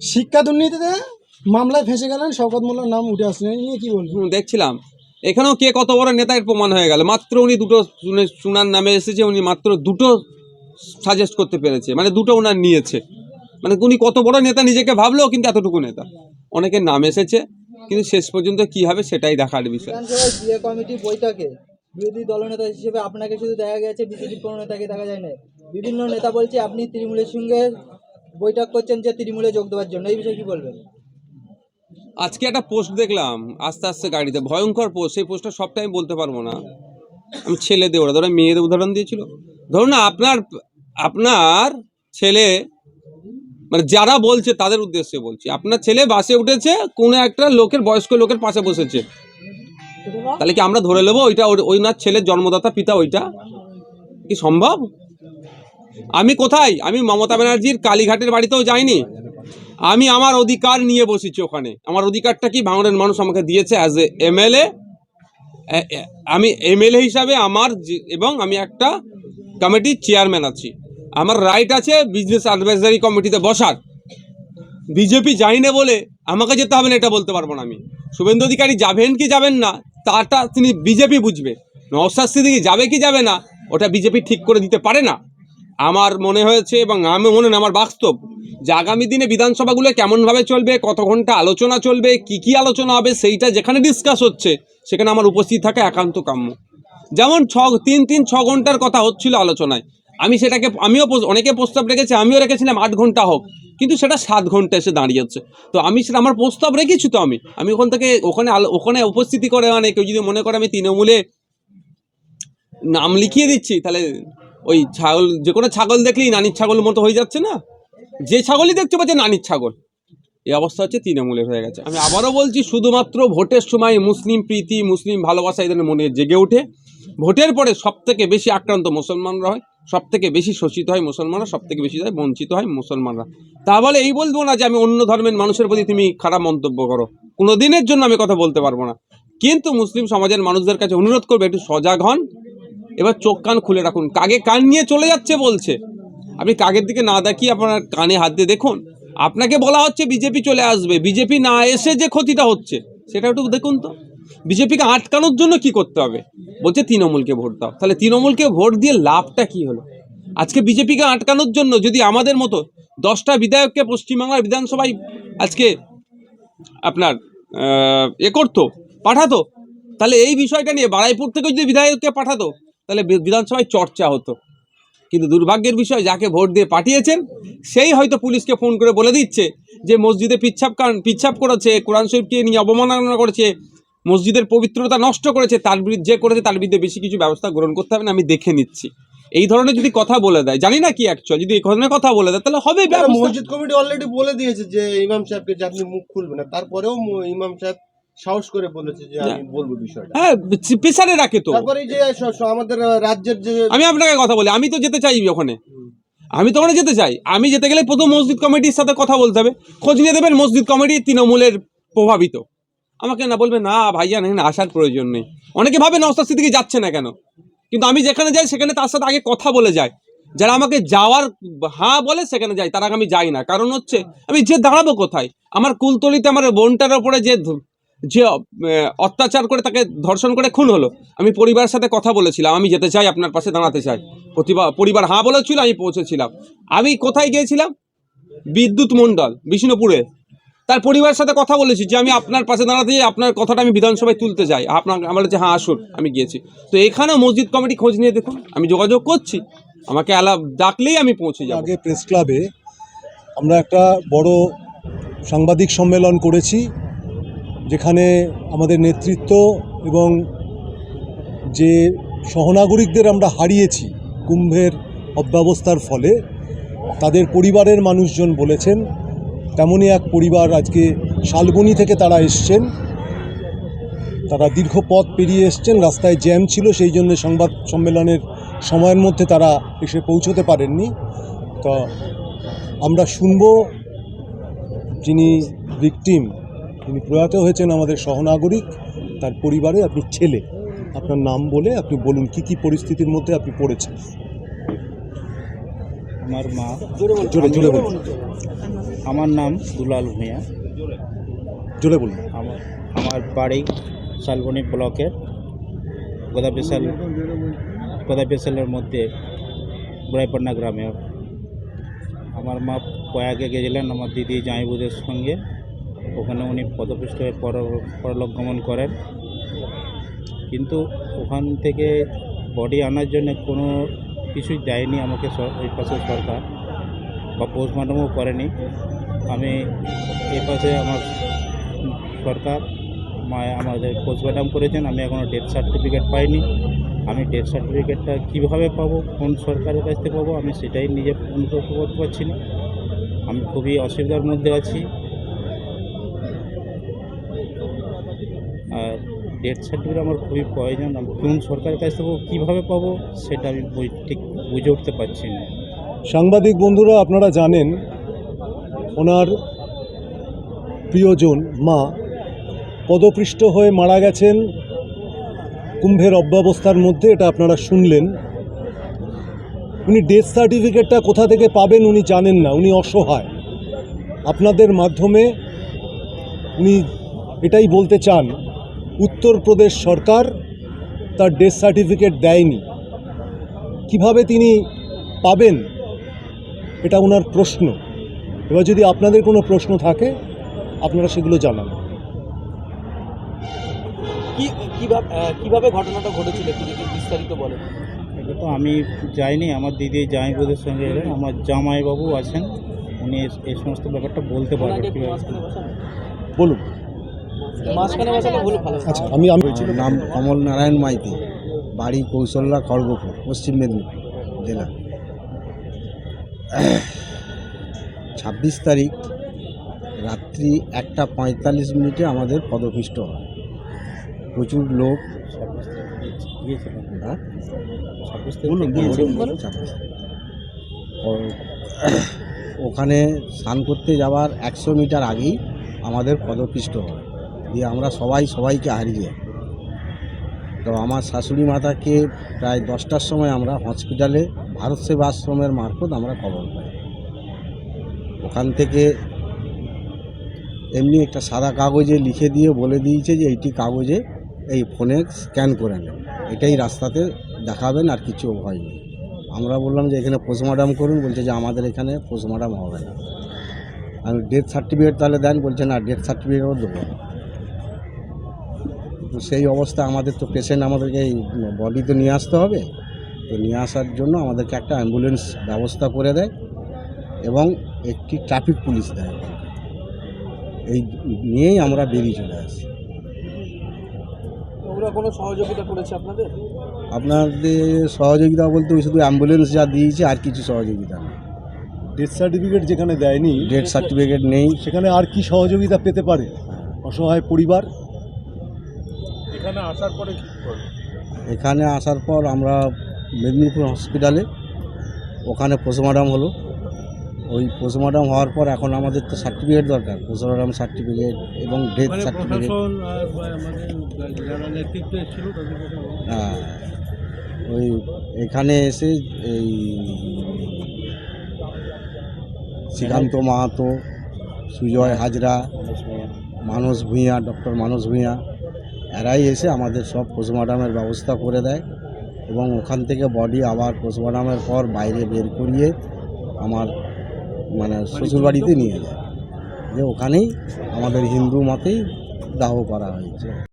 শিক্ষা দুর্নীতিতে মামলায় ফেসে গেলেন শওকত মোল্লার নাম উঠে আসলেন এই নিয়ে কি বলবেন? দেখছিলাম। এখানেও কে কত বড় নেতার প্রমাণ হয়ে গেল। মাত্র উনি দুটো শুনে শোনার নামে এসেছে উনি মাত্র দুটো সাজেস্ট করতে পেরেছে। মানে দুটো ওনার নিয়েছে। মানে উনি কত বড় নেতা নিজেকে ভাবলো কিন্তু এতটুকু নেতা। অনেকের নাম এসেছে কিন্তু শেষ পর্যন্ত কি হবে সেটাই দেখার বিষয়। কমিটি বৈঠকে বিরোধী দলনেতা হিসেবে আপনাকে শুধু দেখা গেছে বিজেপির কোনো নেতাকে দেখা যায় না বিভিন্ন নেতা বলছে আপনি তৃণমূলের সঙ্গে বৈঠক করছেন যে তৃণমূলে যোগ দেওয়ার জন্য, এই বিষয়ে কি বলবেন? আজকে একটা পোস্ট দেখলাম, আস্তে আস্তে গাড়িতে, ভয়ঙ্কর পোস্ট, সেই পোস্টটা সবটা আমি বলতে পারব না। আমি ছেলেদের ওরা ধরো মেয়েদের উদাহরণ দিয়েছিল। ধরুন না আপনার আপনার ছেলে মানে যারা বলছে তাদের উদ্দেশ্যে বলছি, আপনার ছেলে বাসে উঠেছে, কোনো একটা লোকের, বয়স্ক লোকের পাশে বসেছে। তাহলে কি আমরা ধরে নেব ওইটা ওই না ছেলের জন্মদাতা, পিতা ওইটা? কি সম্ভব? আমি কোথায়? আমি মমতা ব্যানার্জির কালীঘাটের বাড়িতেও যাইনি। আমি আমার অধিকার নিয়ে বসেছি ওখানে। আমার অধিকারটা কি ভাঙড়ের মানুষ আমাকে দিয়েছে অ্যাজ এ এমএলএ আমি এমএলএ হিসাবে আমার এবং আমি একটা কমিটির চেয়ারম্যান আছি। আমার রাইট আছে বিজনেস অ্যাডভাইজারি কমিটিতে বসার। বিজেপি যাই না বলে আমাকে যেতে হবে না, এটা বলতে পারব না আমি। শুভেন্দু অধিকারী যাবেন কি যাবেন না তাটা তিনি বিজেপি বুঝবে। নওসাদ সিদ্দিকি যাবে কি যাবে না, ওটা বিজেপি ঠিক করে দিতে পারে না। আমার মনে হয়েছে এবং আমি মনে আমার বাস্তব যে আগামী দিনে বিধানসভাগুলো কেমনভাবে চলবে, কত ঘণ্টা আলোচনা চলবে, কি কি আলোচনা হবে, সেইটা যেখানে ডিসকাস হচ্ছে, সেখানে আমার উপস্থিত থাকা একান্ত কাম্য। যেমন ছ, তিন তিন, ছ ঘণ্টার কথা হচ্ছিল আলোচনায়। আমি সেটাকে, আমিও অনেকে প্রস্তাব রেখেছি, আমিও রেখেছিলাম আট ঘণ্টা হোক, কিন্তু সেটা সাত ঘণ্টা এসে দাঁড়িয়েছে। তো আমি সেটা, আমার প্রস্তাব রেখেছি তো আমি। আমি ওখান থেকে, ওখানে ওখানে উপস্থিতি করে মানে কেউ যদি মনে করে আমি তৃণমূলে নাম লিখিয়ে দিচ্ছি, তাহলে ওই ছাগল, যে কোনো ছাগল দেখলেই নানির ছাগলের মতো হয়ে যাচ্ছে না? যে ছাগলই দেখতে পাচ্ছে নানির ছাগল। এই অবস্থা হচ্ছে তৃণমূলের হয়ে গেছে। আমি আবারও বলছি, শুধুমাত্র ভোটের সময় মুসলিম প্রীতি, মুসলিম ভালোবাসা এদের মনে জেগে ওঠে। ভোটের পরে সব থেকে বেশি আক্রান্ত মুসলমানরা হয় সব থেকে বেশি শোষিত হয় মুসলমানরা সব থেকে বেশি হয় বঞ্চিত হয় মুসলমানরা। তা বলে এই বলব না যে আমি অন্য ধর্মের মানুষের প্রতি তুমি খারাপ মন্তব্য করো। কোনো দিনের জন্য আমি কথা বলতে পারব না। কিন্তু মুসলিম সমাজের মানুষদের কাছে অনুরোধ করবে, একটু সজাগ হন। এবার চোখ কান খুলে রাখুন। কাগে কান নিয়ে চলে যাচ্ছে বলছে? আপনি কাগের দিকে না দেখিয়ে আপনার কানে হাত দিয়ে দেখুন। আপনাকে বলা হচ্ছে বিজেপি চলে আসবে। বিজেপি না এসে যে ক্ষতিটা হচ্ছে, সেটা একটু দেখুন তো। বিজেপিকে আটকানোর জন্য কি করতে হবে? বলছে তৃণমূলকে ভোট দাও। তাহলে তৃণমূলকে ভোট দিয়ে লাভটা কি হলো? আজকে বিজেপিকে আটকানোর জন্য যদি আমাদের মতো দশটা বিধায়ককে পশ্চিমবাংলার বিধানসভায় আজকে আপনার এ করতো, পাঠাতো, তাহলে এই বিষয়টা নিয়ে বারাইপুর থেকে যদি বিধায়ককে পাঠাতো তাহলে বিধানসভায় চর্চা হতো। কিন্তু দুর্ভাগ্যের বিষয় যাকে ভোট দিয়ে পাঠিয়েছেন সেই হয়তো পুলিশকে ফোন করে বলে দিচ্ছে যে মসজিদে পিচ্ছাপ পিচ্ছাপ করেছে কোরআন শরীফকে নিয়ে অবমাননা করেছে মসজিদের পবিত্রতা নষ্ট করেছে তার বিরুদ্ধে যে করেছে তার বিরুদ্ধে বেশি কিছু ব্যবস্থা গ্রহণ করতে হবে না আমি দেখে নিচ্ছি। এই ধরনের যদি কথা বলে দেয় জানি না কি অ্যাকচুয়াল যদি এই ধরনের কথা বলে দেয় তাহলে হবে মসজিদ কমিটি অলরেডি বলে দিয়েছে যে ইমাম সাহেবকে যে আপনি মুখ খুলবেন না তারপরেও ইমাম সাহেব সাহস করে বলেছে যে আমি বলব বিষয়টা। হ্যাঁ প্রেসারে রাখে তো। তারপরে যে আমাদের রাজ্যের যে আমি আপনাকে কথা বলি আমি তো যেতে চাই ওখানে। আমি তো ওখানে যেতে চাই। আমি যেতে গেলে প্রথম মসজিদ কমিটির সাথে কথা বলতে হবে। খোঁজ নিয়ে দেবেন মসজিদ কমিটি তৃণমূলের প্রভাবিত। আমাকে না বলবে না ভাইজান এখানে আসার প্রয়োজন নেই। অনেকে ভাবে নস্তার দিকে যাচ্ছে না কেন? কিন্তু আমি যেখানে যাই সেখানে তার সাথে আগে কথা বলে যাই যারা আমাকে যাওয়ার হ্যাঁ বলে সেখানে যাই। তার আগে আমি যাই না। কারণ হচ্ছে আমি যে দাঁড়াবো কোথায়? আমার কুলতলিতে আমার বোনটার ওপরে যে যে অত্যাচার করে তাকে ধর্ষণ করে খুন হলো। আমি পরিবারের সাথে কথা বলেছিলাম, আমি যেতে চাই আপনার পাশে দাঁড়াতে চাই। প্রতিভা পরিবার হ্যাঁ বলেছিল আমি পৌঁছেছিলাম। আমি কোথায় গিয়েছিলাম? বিদ্যুৎ মণ্ডল, বিষ্ণুপুরে। তার পরিবারের সাথে কথা বলেছি যে, আমি আপনার পাশে দাঁড়াতে চাই, আপনার কথাটা আমি বিধানসভায় তুলতে চাই। আপনার, আমার বলেছে হ্যাঁ আসুন, আমি গিয়েছি। তো এখানেও মসজিদ কমিটি খোঁজ নিয়ে দেখুন, আমি যোগাযোগ করছি। আমাকে অ্যালা ডাকলেই আমি পৌঁছে যাব। আগে প্রেস ক্লাবে আমরা একটা বড় সাংবাদিক সম্মেলন করেছি। যেখানে আমাদের নেতৃত্ব এবং যে সহনাগরিকদের আমরা হারিয়েছি কুম্ভের অব্যবস্থার ফলে, তাদের পরিবারের মানুষজন বলেছেন, তেমনই এক পরিবার আজকে শালবনি থেকে তারা এসছেন। তারা দীর্ঘ পথ পেরিয়ে এসছেন, রাস্তায় জ্যাম ছিল, সেই জন্য সংবাদ সম্মেলনের সময়ের মধ্যে তারা এসে পৌঁছতে পারেননি। তো আমরা শুনব যিনি ভিকটিম যিনি প্রয়াত হয়েছেন আমাদের সহনাগরিক তার পরিবারে আপনি ছেলে। আপনার নাম বলে আপনি বলুন কি কি পরিস্থিতির মধ্যে আপনি পড়েছেন? আমার মা। জোরে জোরে বলুন। আমার নাম দুলাল ভূঁইয়া। জোরে বলুন। আমার আমার বাড়ি শালবনী ব্লকের গোদাবিশাল গোদাবিশালের মধ্যে বুড়াইপান্না গ্রামে। আমার মা প্রয়াগে গেছিলেন আমার দিদি জাঁইবুদের সঙ্গে। ওখানে উনি পদপিষ্ট হয়ে পর পরলোক গমন করেন। কিন্তু ওখান থেকে বডি আনার জন্য কোনো কিছুই দেয়নি আমাকে ওই পাশে সরকার বা পোস্টমর্টমও করেনি। আমি এই পাশে আমার সরকার আমাদের পোস্টমর্টম করেছেন। আমি এখনও ডেথ সার্টিফিকেট পাইনি। আমি ডেথ সার্টিফিকেটটা কীভাবে পাবো, কোন সরকারের কাছ থেকে পাবো, আমি সেটাই নিজে অনুভব করতে পারছি না। আমি খুবই অসুবিধার মধ্যে আছি আর ডেথ সার্টিফিকেট আমার খুবই প্রয়োজন। কোন সরকারের কাছ থেকে কীভাবে পাবো, সেটা আমি ঠিক বুঝে উঠতে পারছি না। সাংবাদিক বন্ধুরা, আপনারা জানেন, ওনার প্রিয়জন মা পদপৃষ্ট হয়ে মারা গেছেন। কুম্ভের অব্যবস্থার মধ্যে এটা আপনারা শুনলেন। উনি ডেথ সার্টিফিকেটটা কোথা থেকে পাবেন উনি জানেন না, উনি অসহায়। আপনাদের মাধ্যমে উনি এটাই বলতে চান উত্তরপ্রদেশ সরকার তার ডেথ সার্টিফিকেট দেয়নি। কীভাবে তিনি পাবেন এটা ওনার প্রশ্ন। এবার যদি আপনাদের কোনো প্রশ্ন থাকে আপনারা সেগুলো জানান। কি কীভাবে ঘটনাটা ঘটেছিল একটু যদি বিস্তারিত বলেন। এটা তো আমি যাইনি আমার দিদি জামাই জামাইবাবুদের সঙ্গে এলেন আমার জামাইবাবু আছেন উনি এস- এই সমস্ত ব্যাপারটা বলতে পারবেন কীভাবে বলুন। আচ্ছা আমি আমি নাম কমল নারায়ণ মাইতি বাড়ি কৌশল্যা খড়গপুর পশ্চিম মেদিনীপুর জেলা। ছাব্বিশ তারিখ রাত্রি একটা পঁয়তাল্লিশ মিনিটে আমাদের পদপিষ্ট হয়। প্রচুর লোক। হ্যাঁ? ওখানে স্নান করতে যাওয়ার একশো মিটার আগেই আমাদের পদপিষ্ট হয়। দিয়ে আমরা সবাই সবাইকে হারিয়ে। তো আমার শাশুড়ি মাতাকে প্রায় দশটার সময় আমরা হসপিটালে ভারত সেবা আশ্রমের মারফত আমরা খবর পাই। ওখান থেকে এমনি একটা সাদা কাগজে লিখে দিয়ে বলে দিয়েছে যে এইটি কাগজে এই ফোনে স্ক্যান করে নেন। এটাই রাস্তাতে দেখাবেন আর কিছু হয়নি আমরা বললাম যে এখানে পোস্টমর্টম করুন। বলছে যে আমাদের এখানে পোস্টমর্টম হবে না। আমি ডেথ সার্টিফিকেট তাহলে দেন। বলছে না ডেথ সার্টিফিকেটও দেবো না। সেই অবস্থা আমাদের তো পেশেন্ট আমাদেরকে এই বডি তো নিয়ে আসতে হবে। তো নিয়ে আসার জন্য আমাদেরকে একটা অ্যাম্বুলেন্স ব্যবস্থা করে দেয় এবং একটি ট্রাফিক পুলিশ দেয়। এই নিয়েই আমরা বেরিয়ে চলে আসি। ওরা কোনো সহযোগিতা করেছে আপনাদের? আপনাদের সহযোগিতা বলতে ওই শুধু অ্যাম্বুলেন্স যা দিয়েছে আর কিছু সহযোগিতা নেই। ডেথ সার্টিফিকেট যেখানে দেয়নি ডেথ সার্টিফিকেট নেই। সেখানে আর কি সহযোগিতা পেতে পারে? অসহায় পরিবার? এখানে আসার পর আমরা মেদিনীপুর হসপিটালে ওখানে পোস্টমর্টম হলো। ওই পোস্টমর্টম হওয়ার পর এখন আমাদের তো সার্টিফিকেট দরকার পোস্টমর্টম সার্টিফিকেট এবং ডেথ সার্টিফিকেট হ্যাঁ ওই এখানে এসে এই শ্রীকান্ত মাহাতো সুজয় হাজরা মানস ভূঁইয়া ডক্টর মানস ভূঁইয়া এরাই এসে আমাদের সব পোস্টমর্টামের ব্যবস্থা করে দেয় এবং ওখান থেকে বডি আবার পোস্টমর্টামের পর বাইরে বের করিয়ে আমার মানে শ্বশুরবাড়িতে নিয়ে যায়। যে ওখানেই আমাদের হিন্দু মতেই দাহ করা হয়েছে।